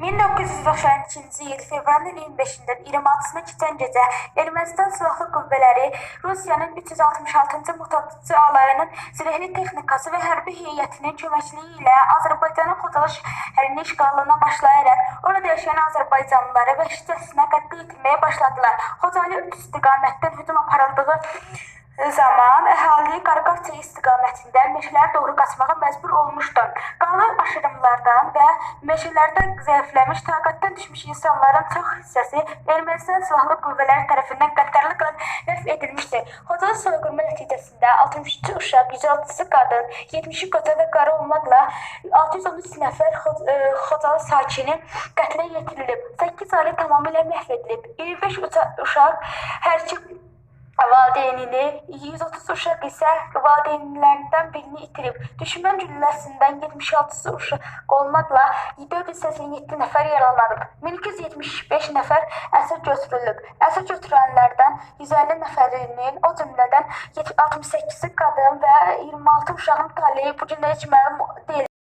1992-ci il fevralın 25-dən 26-sına keçən gecə Ermənistan Silahlı Qüvvələri Rusiyanın 366-cı motorçu alayının zirehli texnikası və hərbi heyətinin köməkliyi ilə Azərbaycanın Xocalı şəhərini işğalına başlayaraq orada yaşayan Azərbaycanlıları vəhşicəsinə qətlə yetirməyə başladılar. Xocalı istiqamətdən hücum aparıldığı zaman əhali Qaraqafça istiqamətində meşələrə doğru qaçmağa məcbur olmuşdu. Qalan aşırımlardan və meşələrdə zəifləmiş, taqətdən düşmüş insanların çox hissəsi Ermənistan silahlı qüvvələri tərəfindən qəddarlıqla məhv edilmişdi. Xocalı soyqırma nəticəsində 63 uşaq, 106-sı qadın, 70-i qoca və qarı olmaqla 613 nəfər Xo- e, Xocalı sakini qətlə yetirilib. 8 ailə tamamilə məhv edilib. 25 uça- uşaq hərçi valideynini, 130 uşaq isə valideynlərindən birini itirib. Düşmən gülləsindən 76-sı uşaq olmaqla 487 nəfər yaralanıb. 1275 nəfər əsir götürülüb. Əsir götürülənlərdən 150 nəfərinin, o cümlədən 68-i qadın və 26 uşağın taleyi bu gün heç məlum deyil.